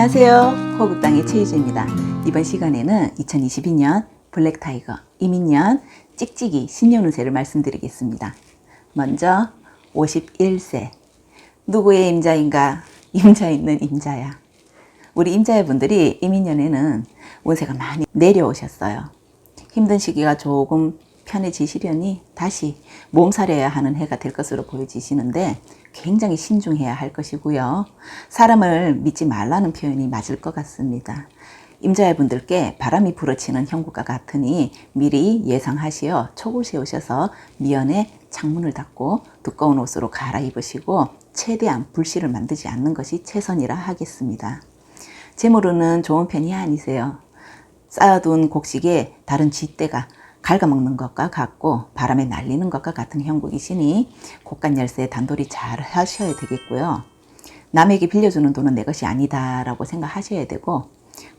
안녕하세요. 호국당의 최유주입니다. 이번 시간에는 2022년 블랙타이거 이민년 찍찍이 신년 운세를 말씀드리겠습니다. 먼저 51세 누구의 임자인가? 임자 있는 임자야. 우리 임자분들이 이민년에는 운세가 많이 내려오셨어요. 힘든 시기가 조금 편해지시려니 다시 몸살해야 하는 해가 될 것으로 보여지시는데 굉장히 신중해야 할 것이고요. 사람을 믿지 말라는 표현이 맞을 것 같습니다. 임자분들께 바람이 불어치는 형국과 같으니 미리 예상하시어 촉을 세우셔서 미연에 창문을 닫고 두꺼운 옷으로 갈아입으시고 최대한 불씨를 만들지 않는 것이 최선이라 하겠습니다. 재물은 좋은 편이 아니세요. 쌓아둔 곡식에 다른 쥐떼가 갉아먹는 것과 같고 바람에 날리는 것과 같은 형국이시니 곡간 열쇠 단돌이 잘 하셔야 되겠고요. 남에게 빌려주는 돈은 내 것이 아니다라고 생각하셔야 되고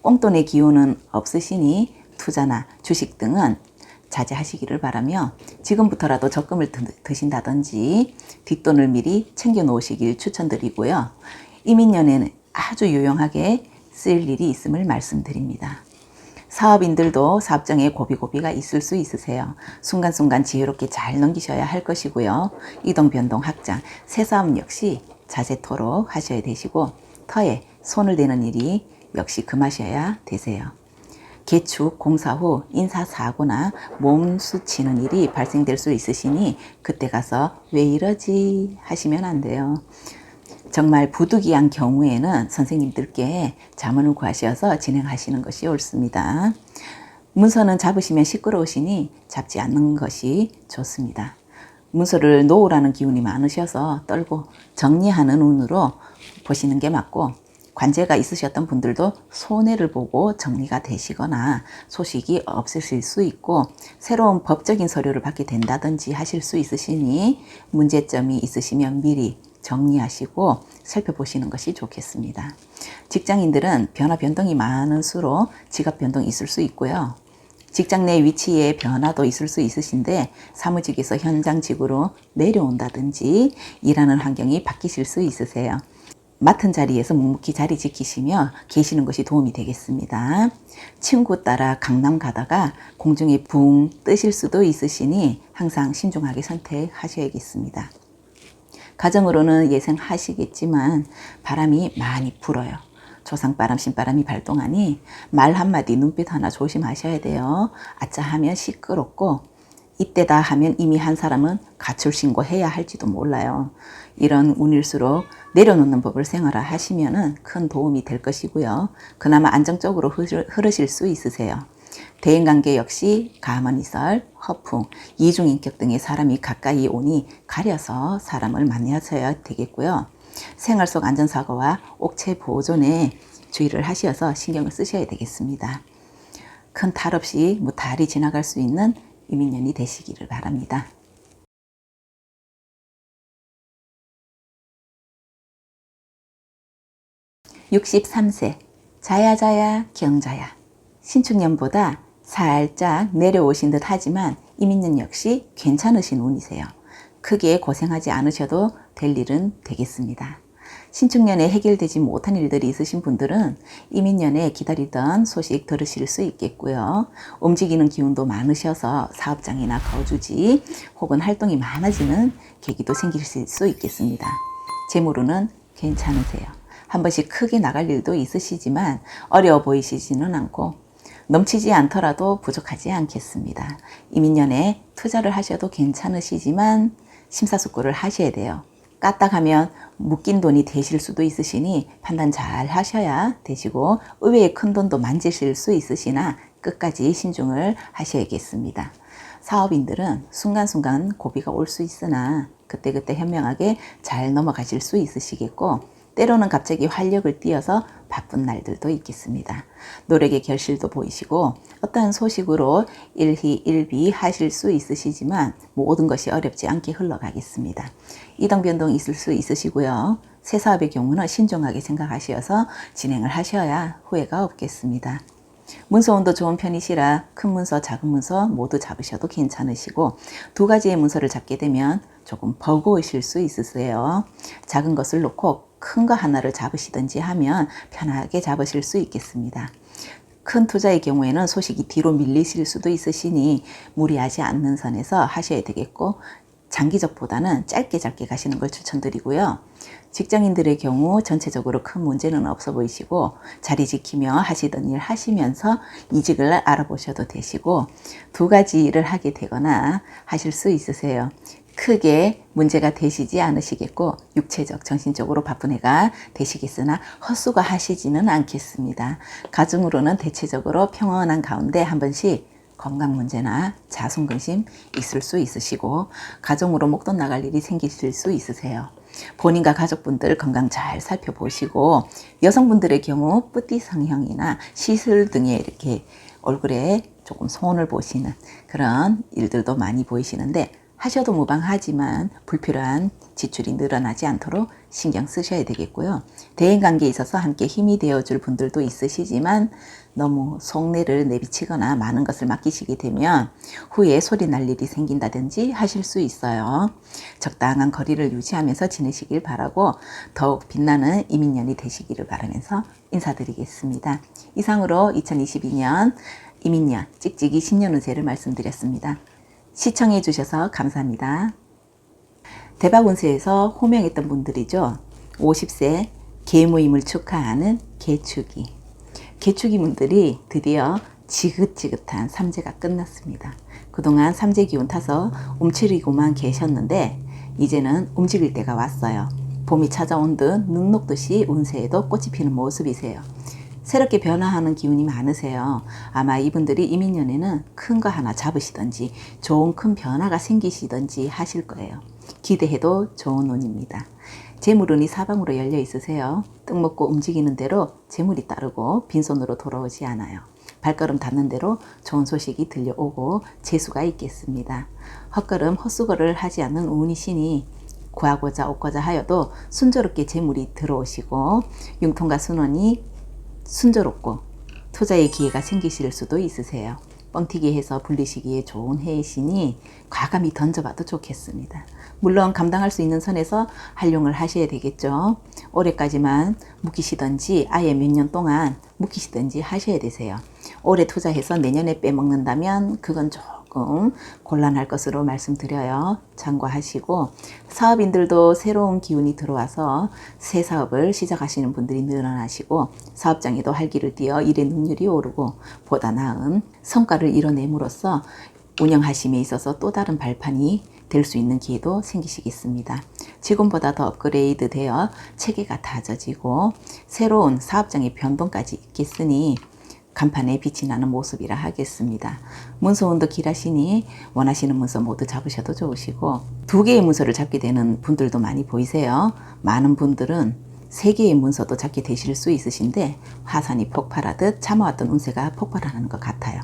꽁돈의 기운은 없으시니 투자나 주식 등은 자제하시기를 바라며 지금부터라도 적금을 드신다든지 뒷돈을 미리 챙겨 놓으시길 추천드리고요. 이민년에는 아주 유용하게 쓸 일이 있음을 말씀드립니다. 사업인들도 사업장에 고비고비가 있을 수 있으세요. 순간순간 지혜롭게 잘 넘기셔야 할 것이고요. 이동, 변동, 확장, 새 사업 역시 자제토록 하셔야 되시고 터에 손을 대는 일이 역시 금하셔야 되세요. 개축, 공사 후 인사사고나 몸수치는 일이 발생될 수 있으시니 그때 가서 왜 이러지 하시면 안 돼요. 정말 부득이한 경우에는 선생님들께 자문을 구하셔서 진행하시는 것이 옳습니다. 문서는 잡으시면 시끄러우시니 잡지 않는 것이 좋습니다. 문서를 놓으라는 기운이 많으셔서 떨고 정리하는 운으로 보시는 게 맞고 관제가 있으셨던 분들도 손해를 보고 정리가 되시거나 소식이 없으실 수 있고 새로운 법적인 서류를 받게 된다든지 하실 수 있으시니 문제점이 있으시면 미리 정리하시고 살펴보시는 것이 좋겠습니다. 직장인들은 변화 변동이 많을수록 지갑 변동이 있을 수 있고요. 직장 내 위치에 변화도 있을 수 있으신데 사무직에서 현장직으로 내려온다든지 일하는 환경이 바뀌실 수 있으세요. 맡은 자리에서 묵묵히 자리 지키시며 계시는 것이 도움이 되겠습니다. 친구 따라 강남 가다가 공중에 붕 뜨실 수도 있으시니 항상 신중하게 선택하셔야겠습니다. 가정으로는 예상하시겠지만 바람이 많이 불어요. 조상바람, 신바람이 발동하니 말 한마디, 눈빛 하나 조심하셔야 돼요. 아짜 하면 시끄럽고 이때다 하면 이미 한 사람은 가출 신고해야 할지도 몰라요. 이런 운일수록 내려놓는 법을 생활화 하시면 큰 도움이 될 것이고요. 그나마 안정적으로 흐르실 수 있으세요. 대인관계 역시 가만히설, 허풍, 이중인격 등의 사람이 가까이 오니 가려서 사람을 만나셔야 되겠고요. 생활 속 안전사고와 옥체 보존에 주의를 하셔서 신경을 쓰셔야 되겠습니다. 큰 탈 없이 무탈히 지나갈 수 있는 이민년이 되시기를 바랍니다. 63세 자야자야 경자야 신축년보다 살짝 내려오신 듯 하지만 이민년 역시 괜찮으신 운이세요. 크게 고생하지 않으셔도 될 일은 되겠습니다. 신축년에 해결되지 못한 일들이 있으신 분들은 이민년에 기다리던 소식 들으실 수 있겠고요. 움직이는 기운도 많으셔서 사업장이나 거주지 혹은 활동이 많아지는 계기도 생길 수 있겠습니다. 재물로는 괜찮으세요. 한 번씩 크게 나갈 일도 있으시지만 어려워 보이시지는 않고 넘치지 않더라도 부족하지 않겠습니다. 이민년에 투자를 하셔도 괜찮으시지만 심사숙고를 하셔야 돼요. 까딱하면 묶인 돈이 되실 수도 있으시니 판단 잘 하셔야 되시고 의외의 큰 돈도 만지실 수 있으시나 끝까지 신중을 하셔야겠습니다. 사업인들은 순간순간 고비가 올 수 있으나 그때그때 현명하게 잘 넘어가실 수 있으시겠고 때로는 갑자기 활력을 띄어서 바쁜 날들도 있겠습니다. 노력의 결실도 보이시고 어떠한 소식으로 일희일비 하실 수 있으시지만 모든 것이 어렵지 않게 흘러가겠습니다. 이동 변동 있을 수 있으시고요. 새 사업의 경우는 신중하게 생각하셔서 진행을 하셔야 후회가 없겠습니다. 문서운도 좋은 편이시라 큰 문서, 작은 문서 모두 잡으셔도 괜찮으시고 두 가지의 문서를 잡게 되면 조금 버거우실 수 있으세요. 작은 것을 놓고 큰 거 하나를 잡으시든지 하면 편하게 잡으실 수 있겠습니다. 큰 투자의 경우에는 소식이 뒤로 밀리실 수도 있으시니 무리하지 않는 선에서 하셔야 되겠고 장기적보다는 짧게 짧게 가시는 걸 추천드리고요. 직장인들의 경우 전체적으로 큰 문제는 없어 보이시고 자리 지키며 하시던 일 하시면서 이직을 알아보셔도 되시고 두 가지 일을 하게 되거나 하실 수 있으세요. 크게 문제가 되시지 않으시겠고 육체적, 정신적으로 바쁜 해가 되시겠으나 헛수고 하시지는 않겠습니다. 가정으로는 대체적으로 평온한 가운데 한 번씩 건강 문제나 자손 근심 있을 수 있으시고 가정으로 목돈 나갈 일이 생기실 수 있으세요. 본인과 가족분들 건강 잘 살펴보시고 여성분들의 경우 뿌띠 성형이나 시술 등에 이렇게 얼굴에 조금 손을 보시는 그런 일들도 많이 보이시는데 하셔도 무방하지만 불필요한 지출이 늘어나지 않도록 신경 쓰셔야 되겠고요. 대인 관계에 있어서 함께 힘이 되어줄 분들도 있으시지만 너무 속내를 내비치거나 많은 것을 맡기시게 되면 후에 소리 날 일이 생긴다든지 하실 수 있어요. 적당한 거리를 유지하면서 지내시길 바라고 더욱 빛나는 이민년이 되시기를 바라면서 인사드리겠습니다. 이상으로 2022년 이민년 찍찍이 신년 운세를 말씀드렸습니다. 시청해 주셔서 감사합니다. 대박 운세에서 호명했던 분들이죠. 50세 개모임을 축하하는 개축이. 개축이 분들이 드디어 지긋지긋한 삼재가 끝났습니다. 그동안 삼재 기운 타서 움츠리고만 계셨는데 이제는 움직일 때가 왔어요. 봄이 찾아온 듯 눈 녹듯이 운세에도 꽃이 피는 모습이세요. 새롭게 변화하는 기운이 많으세요. 아마 이분들이 이민년에는 큰 거 하나 잡으시든지 좋은 큰 변화가 생기시든지 하실 거예요. 기대해도 좋은 운입니다. 재물운이 사방으로 열려 있으세요. 뜻 먹고 움직이는 대로 재물이 따르고 빈손으로 돌아오지 않아요. 발걸음 닿는 대로 좋은 소식이 들려오고 재수가 있겠습니다. 헛걸음 헛수고를 하지 않는 운이시니 구하고자 얻고자 하여도 순조롭게 재물이 들어오시고 융통과 순원이 순조롭고 투자의 기회가 생기실 수도 있으세요. 뻥튀기 해서 불리시기에 좋은 해이시니 과감히 던져봐도 좋겠습니다. 물론 감당할 수 있는 선에서 활용을 하셔야 되겠죠. 올해까지만 묵히시든지 아예 몇 년 동안 묵히시든지 하셔야 되세요. 올해 투자해서 내년에 빼먹는다면 그건 조금 곤란할 것으로 말씀드려요. 참고하시고 사업인들도 새로운 기운이 들어와서 새 사업을 시작하시는 분들이 늘어나시고 사업장에도 활기를 띠어 일의 능률이 오르고 보다 나은 성과를 이뤄냄으로써 운영하심에 있어서 또 다른 발판이 될 수 있는 기회도 생기시겠습니다. 지금보다 더 업그레이드 되어 체계가 다져지고 새로운 사업장의 변동까지 있겠으니 간판에 빛이 나는 모습이라 하겠습니다. 문서운도 길하시니 원하시는 문서 모두 잡으셔도 좋으시고 두 개의 문서를 잡게 되는 분들도 많이 보이세요. 많은 분들은 세 개의 문서도 잡게 되실 수 있으신데 화산이 폭발하듯 참아왔던 운세가 폭발하는 것 같아요.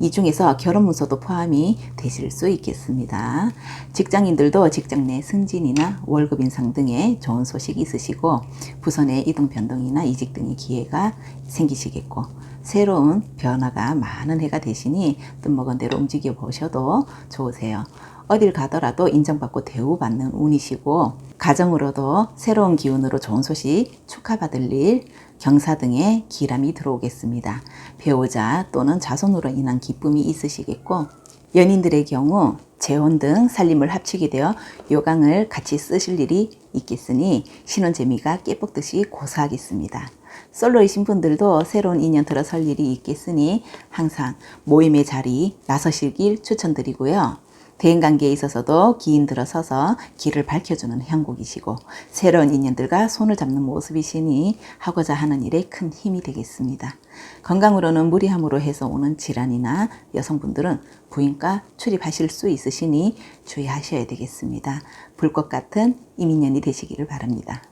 이 중에서 결혼 문서도 포함이 되실 수 있겠습니다. 직장인들도 직장 내 승진이나 월급 인상 등의 좋은 소식이 있으시고 부서 내 이동 변동이나 이직 등의 기회가 생기시겠고 새로운 변화가 많은 해가 되시니 뜻먹은 대로 움직여 보셔도 좋으세요. 어딜 가더라도 인정받고 대우받는 운이시고 가정으로도 새로운 기운으로 좋은 소식 축하받을 일 경사 등의 기람이 들어오겠습니다. 배우자 또는 자손으로 인한 기쁨이 있으시겠고 연인들의 경우 재혼 등 살림을 합치게 되어 요강을 같이 쓰실 일이 있겠으니 신혼 재미가 깨뻑듯이 고사하겠습니다. 솔로이신 분들도 새로운 인연 들어설 일이 있겠으니 항상 모임의 자리 나서시길 추천드리고요. 대인 관계에 있어서도 기인 들어서서 길을 밝혀주는 형국이시고 새로운 인연들과 손을 잡는 모습이시니 하고자 하는 일에 큰 힘이 되겠습니다. 건강으로는 무리함으로 해서 오는 질환이나 여성분들은 부인과 출입하실 수 있으시니 주의하셔야 되겠습니다. 불꽃 같은 이민년이 되시기를 바랍니다.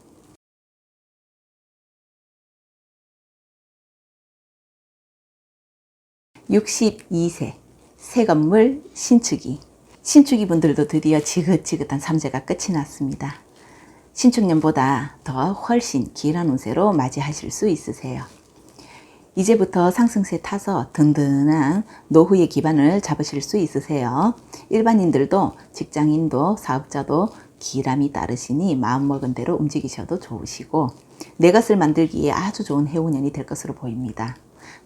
62세 새 건물 신축이 신축이 분들도 드디어 지긋지긋한 삼재가 끝이 났습니다. 신축년보다 더 훨씬 길한 운세로 맞이하실 수 있으세요. 이제부터 상승세 타서 든든한 노후의 기반을 잡으실 수 있으세요. 일반인들도 직장인도 사업자도 기람이 따르시니 마음먹은 대로 움직이셔도 좋으시고 내 것을 만들기에 아주 좋은 해운년이 될 것으로 보입니다.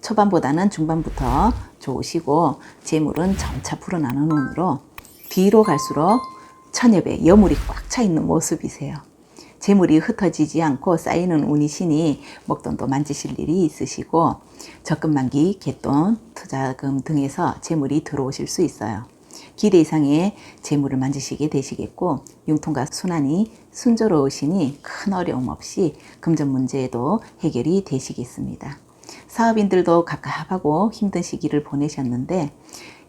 초반보다는 중반부터 좋으시고 재물은 점차 불어나는 운으로 뒤로 갈수록 천엽에 여물이 꽉 차 있는 모습이세요. 재물이 흩어지지 않고 쌓이는 운이시니 목돈도 만지실 일이 있으시고 적금 만기, 갯돈, 투자금 등에서 재물이 들어오실 수 있어요. 기대 이상의 재물을 만지시게 되시겠고 융통과 순환이 순조로우시니 큰 어려움 없이 금전 문제에도 해결이 되시겠습니다. 사업인들도 갑갑하고 힘든 시기를 보내셨는데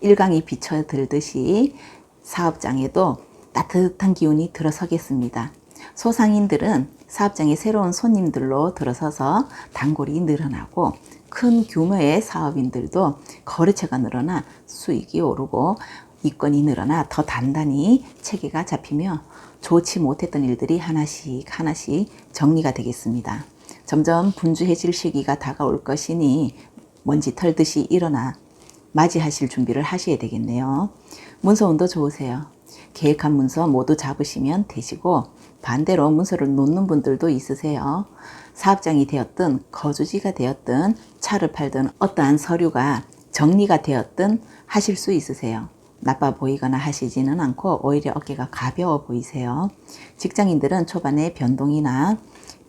일광이 비춰들듯이 사업장에도 따뜻한 기운이 들어서겠습니다. 소상인들은 사업장에 새로운 손님들로 들어서서 단골이 늘어나고 큰 규모의 사업인들도 거래처가 늘어나 수익이 오르고 이권이 늘어나 더 단단히 체계가 잡히며 좋지 못했던 일들이 하나씩 하나씩 정리가 되겠습니다. 점점 분주해질 시기가 다가올 것이니 먼지 털듯이 일어나 맞이하실 준비를 하셔야 되겠네요. 문서 운도 좋으세요. 계획한 문서 모두 잡으시면 되시고 반대로 문서를 놓는 분들도 있으세요. 사업장이 되었든 거주지가 되었든 차를 팔든 어떠한 서류가 정리가 되었든 하실 수 있으세요. 나빠 보이거나 하시지는 않고 오히려 어깨가 가벼워 보이세요. 직장인들은 초반에 변동이나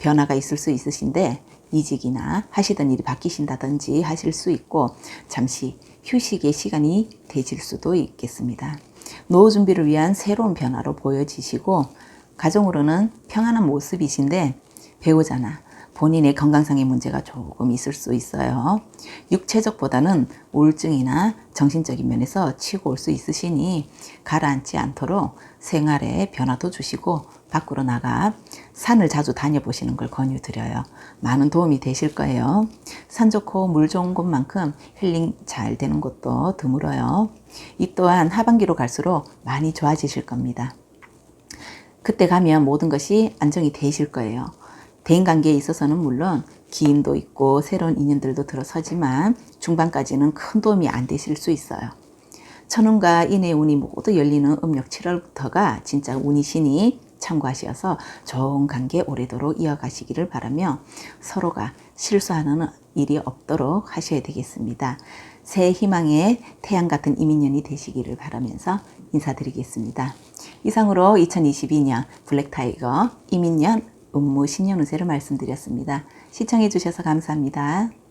변화가 있을 수 있으신데 이직이나 하시던 일이 바뀌신다든지 하실 수 있고 잠시 휴식의 시간이 되실 수도 있겠습니다. 노후 준비를 위한 새로운 변화로 보여지시고 가정으로는 평안한 모습이신데 배우자나 본인의 건강상의 문제가 조금 있을 수 있어요. 육체적보다는 우울증이나 정신적인 면에서 치고 올 수 있으시니 가라앉지 않도록 생활에 변화도 주시고 밖으로 나가 산을 자주 다녀보시는 걸 권유드려요. 많은 도움이 되실 거예요. 산 좋고 물 좋은 곳만큼 힐링 잘 되는 곳도 드물어요. 이 또한 하반기로 갈수록 많이 좋아지실 겁니다. 그때 가면 모든 것이 안정이 되실 거예요. 대인 관계에 있어서는 물론 기임도 있고 새로운 인연들도 들어서지만 중반까지는 큰 도움이 안 되실 수 있어요. 천운과 인의 운이 모두 열리는 음력 7월부터가 진짜 운이시니 참고하셔서 좋은 관계 오래도록 이어가시기를 바라며 서로가 실수하는 일이 없도록 하셔야 되겠습니다. 새 희망의 태양 같은 이민년이 되시기를 바라면서 인사드리겠습니다. 이상으로 2022년 블랙타이거 이민년 음무 신년 운세를 말씀드렸습니다. 시청해 주셔서 감사합니다.